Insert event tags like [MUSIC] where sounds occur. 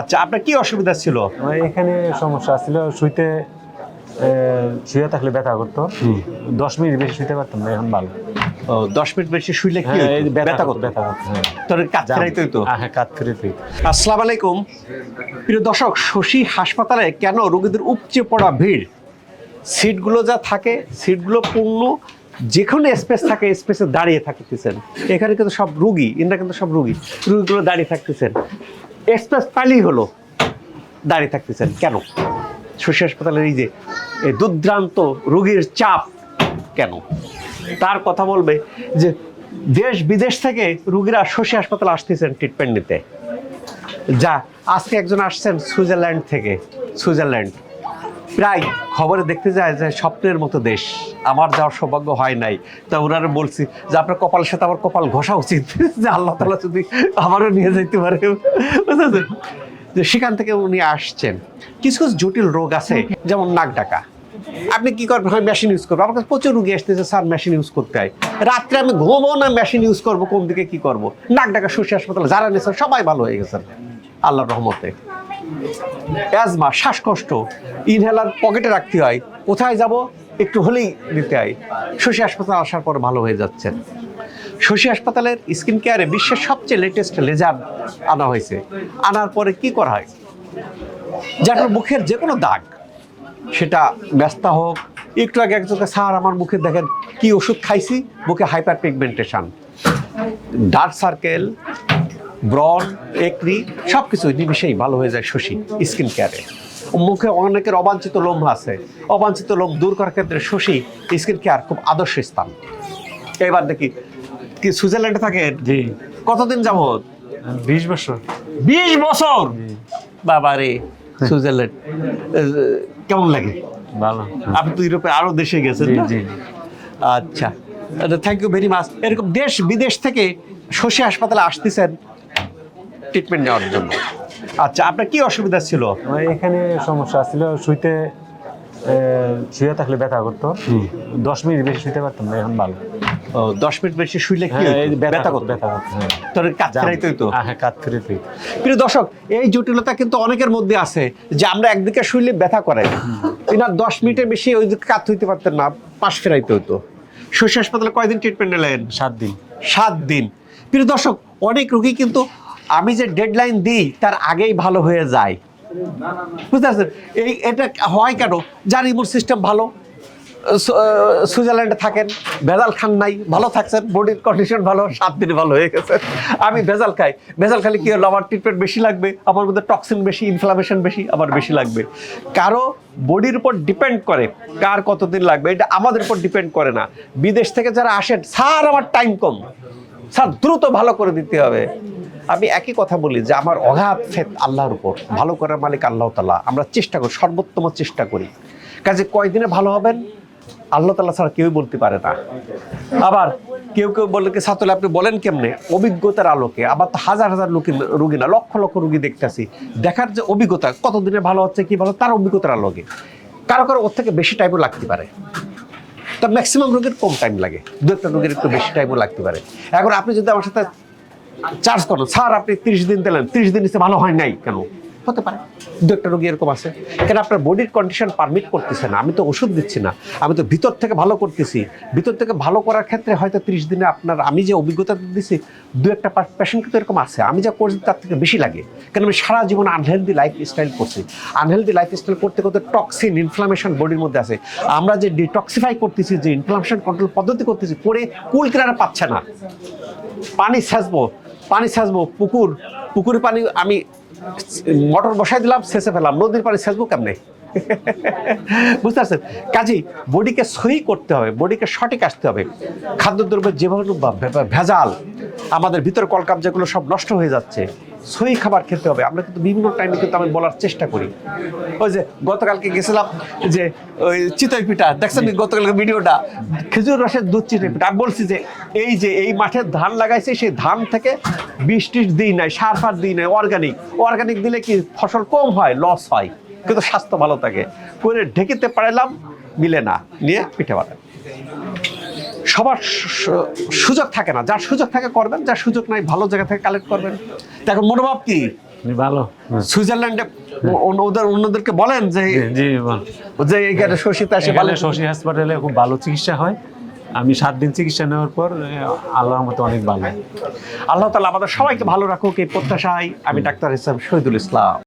আচ্ছা আপনার কি অসুবিধা ছিল? এখানে সমস্যা ছিল শুইতে শুয়ে থাকলে ব্যথা করতো। দশ মিনিট বেশি শুইতে পারতাম না এখন ভালো। দশ মিনিট বেশি শুইলে কি হ্যাঁ? ব্যথা করতো ব্যথা করতো হ্যাঁ। তোর কাজ ফেরাইতে হইতো? হ্যাঁ, হ্যাঁ কাত ফিরে তুই আসসালামু আলাইকুম। প্রিয় দর্শক শশী হাসপাতালে কেন রোগীদের উপচে পড়া ভিড়? সিটগুলো যা থাকে সিটগুলো পূর্ণ যেখানে স্পেস থাকে স্পেসে দাঁড়িয়ে থাকতেছেন। এখানে কিন্তু সব রুগী এনারা কিন্তু সব রুগী। রুগীগুলো দাঁড়িয়ে থাকতেছেন। স্পেস পাইলেই হলো দাঁড়িয়ে থাকতেছেন। কেন? শশী হাসপাতালের এই যে দুর্দ্রান্ত রোগীর চাপ কেন? তার কথা বলবে যে, দেশ বিদেশ থেকে রুগীরা শশী হাসপাতালে আসতেছেন ট্রিটমেন্ট নিতে। যা, আজকে একজন আসছেন সুইজারল্যান্ড থেকে। সুইজারল্যান্ড। প্রায় খবরে দেখতে যায় যে, স্বপ্নের মতো দেশ। আমার যাওয়ার সৌভাগ্য হয় নাই। তা ওনারা বলছি যে, আপনার কপালের সাথে আমার কপাল ঘষা উচিত। [LAUGHS] যে আল্লাহ তালা যদি আমারও নিয়ে যাইতে পারে। বুঝেছেন? যে সেখান থেকে উনি আসছেন। কিছু কিছু জটিল রোগ আছে, যেমন নাক ডাকা। আপনি কি করবেন? হয় মেশিন ইউজ করব আমার কাছে প্রচুর রুগী আসতেছে, স্যার মেশিন ইউজ করতে হয়। রাত্রে আমি ঘুমবো না মেশিন ইউজ করব, কোন দিকে কি করব? নাক ডাকা শশী হাসপাতালে যারা নিয়েছেন সবাই ভালো হয়ে গেছেন আল্লাহর রহমতে। অ্যাজমা শ্বাসকষ্ট ইনহেলার পকেটে রাখতে হয়। কোথায় যাব? একটু হলেই নিতে হয়। শশী হাসপাতাল আসার পর ভালো হয়ে যাচ্ছেন শশী হাসপাতালের স্কিন কেয়ারে বিশ্বের সবচেয়ে লেটেস্ট লেজার আনা হয়েছে। আনার পরে কি করা হয়? যার মুখের যে কোনো দাগ, সেটা ব্যস্ত হোক। একটু আগে একজনকে স্যার, আমার মুখে দেখেন কি ওষুধ খাইছি, মুখে হাইপার পিগমেন্টেশন ডার্ক সার্কেল ব্রন একরি সব কিছু নিমিশেই ভালো হয়ে যায় শশী স্কিন কেয়ারে। মুখে অনেকের অবাঞ্ছিত লোম আছে। অবাঞ্ছিত লোম দূর করার ক্ষেত্রে শশী স্কিন কেয়ার খুব আদর্শ স্থান। এবার দেখি কি সুইজারল্যান্ডে থাকেন জি। কতদিন যাবত বিশ বছর। বিশ বছর? বাবা রে সুইজারল্যান্ড। কেমন লাগে? ভালো। আপনি তো ইউরোপে আরও দেশে গেছেন? আচ্ছা থ্যাংক ইউ ভেরি মাচ এরকম দেশ বিদেশ থেকে শশী হাসপাতালে আসতেছেন ট্রিটমেন্ট নেওয়ার জন্য। আচ্ছা আপনার কি অসুবিধা ছিল? আমার এখানে সমস্যা ছিল শুইতে শুয়ে থাকলে ব্যথা করতো। দশ মিনিট বেশি শুইতে পারতাম না এখন ভালো। দশ মিনিট বেশি শুইলে কি হ্যাঁ? ব্যথা করতো? ব্যথা করতো হ্যাঁ। তোর হ্যাঁ, কাত প্রিয় দর্শক এই জটিলতা কিন্তু অনেকের মধ্যে আছে যে আমরা একদিকে শুইলে ব্যথা করে। তিনার দশ মিনিটের বেশি ওই দিকে কাত হইতে পারতেন না পাশ ফেরাইতে হতো শশী হাসপাতালে কয়দিন ট্রিটমেন্ট নিলেন? সাত দিন। সাত দিন। প্রিয় দর্শক অনেক রোগী কিন্তু আমি যে ডেডলাইন দিই, তার আগেই ভালো হয়ে যায়। বুঝতে পারছেন? এই, এটা হয় কেন? যার ইমিউন সিস্টেম ভালো। সুইজারল্যান্ডে থাকেন, ভেজাল খান নাই, ভালো থাকছেন, বডির কন্ডিশন ভালো, সাত দিন ভালো হয়ে গেছে। আমি ভেজাল খাই। ভেজাল খালি কি হলো? আমার ট্রিটমেন্ট বেশি লাগবে, আমার মধ্যে টক্সিন বেশি ইনফ্লামেশন বেশি, আমার বেশি লাগবে। কারও বডির উপর ডিপেন্ড করে কার কতদিন লাগবে, এটা আমাদের উপর ডিপেন্ড করে না। বিদেশ থেকে যারা আসেন, স্যার, আমার টাইম কম। স্যার, দ্রুত ভালো করে দিতে হবে। আমি একই কথা বলি যে আমার অগাধ ফেত আল্লাহর উপর, ভালো করার মালিক আল্লাহ তালা আমরা চেষ্টা করি, সর্বোত্তম চেষ্টা করি। কাজে কয়দিনে ভালো হবেন? আল্লাহ তালা ছাড়া কেউই বলতে পারে না। আবার কেউ কেউ বলে কি সাতলে আপনি বলেন কেমনে? অভিজ্ঞতার আলোকে। আবার তো হাজার হাজার লোক রুগী না, লক্ষ লক্ষ রুগী দেখতেছি। দেখার যে অভিজ্ঞতা, কতদিনে ভালো হচ্ছে, কি ভালো, তার অভিজ্ঞতার আলোকে। কারও কারও ওর থেকে বেশি টাইমও লাগতে পারে। তো ম্যাক্সিমাম রোগীর কম টাইম লাগে। দু একটা রোগীর একটু বেশি টাইমও লাগতে পারে। এখন আপনি যদি আমার সাথে চার্জ করেন স্যার আপনি তিরিশ দিন দিলেন। তিরিশ দিন নিচে ভালো হয় নাই কেন? হতে পারে। দু একটা রোগী এরকম আছে। কেন আপনার বডির কন্ডিশন পারমিট করতেছে না? আমি তো ওষুধ দিচ্ছি না। আমি তো ভিতর থেকে ভালো করতেছি। ভিতর থেকে ভালো করার ক্ষেত্রে হয়তো তিরিশ দিনে আপনার আমি যে অভিজ্ঞতা দিচ্ছি দু একটা পেশেন্ট কিন্তু এরকম আছে। আমি যা করছি তার থেকে বেশি লাগে। কেন আমি সারা জীবন আনহেলদি লাইফ স্টাইল করছি? আনহেলদি লাইফ স্টাইল করতে করতে টক্সিন ইনফ্লামেশন বডির মধ্যে আছে। আমরা যে ডিটক্সিফাই করতেছি যে ইনফ্লামেশন কন্ট্রোল পদ্ধতি করতেছি করে কুল কিনারা পাচ্ছে না। পানি সেচবো। পানি সাজবো পুকুর, পুকুরের পানি আমি মোটর বসাই দিলাম শেষে ফেলাম নদীর পানি সাজবো কেমনে? [LAUGHS] বুঝতে পারছেন? কাজী বডিকে সহি করতে হবে, বডিকে সঠিক আসতে হবে। খাদ্যদ্রব্যের যেভাবে ভেজাল, আমাদের ভিতরে কলকাপ যেগুলো সব নষ্ট হয়ে যাচ্ছে সহি খাবার খেতে হবে। আমরা কিন্তু বিভিন্ন টাইমে কিন্তু আমি বলার চেষ্টা করি। ওই যে গতকালকে গেছিলাম যে ওই চিতই পিঠা। দেখছেন গতকালকে ভিডিওটা? খেজুর রসের দুধ চিতই পিঠা। আমি বলছি যে এই যে এই মাঠে ধান লাগাইছে সেই ধান থেকে বিষ টিস দিই নাই সার ফার দিই নাই অর্গানিক অর্গানিক দিলে কি ফসল কম হয়? লস হয়। কিন্তু স্বাস্থ্য ভালো থাকে। করে ঢেকিতে পারলাম মিলে না। নিয়ে পিঠে বানায় সবার সুযোগ থাকে না। যার সুযোগ থাকে করবেন যার সুযোগ নাই ভালো জায়গা থেকে কালেক্ট করবেন। এখন মনোভাব কি? ভালো। সুইজারল্যান্ডে ওদের অন্যদেরকে বলেন যে জি। যে এইখানে শশীতে আসে ভালো এখানে শশী হাসপাতালে খুব ভালো চিকিৎসা হয়। আমি সাত দিন চিকিৎসা নেওয়ার পর আল্লাহর মতো অনেক ভালো। আল্লাহ তালা আমাদের সবাইকে ভালো রাখুক এই প্রত্যাশায় আমি ডাক্তার হিসাব শহীদুল ইসলাম।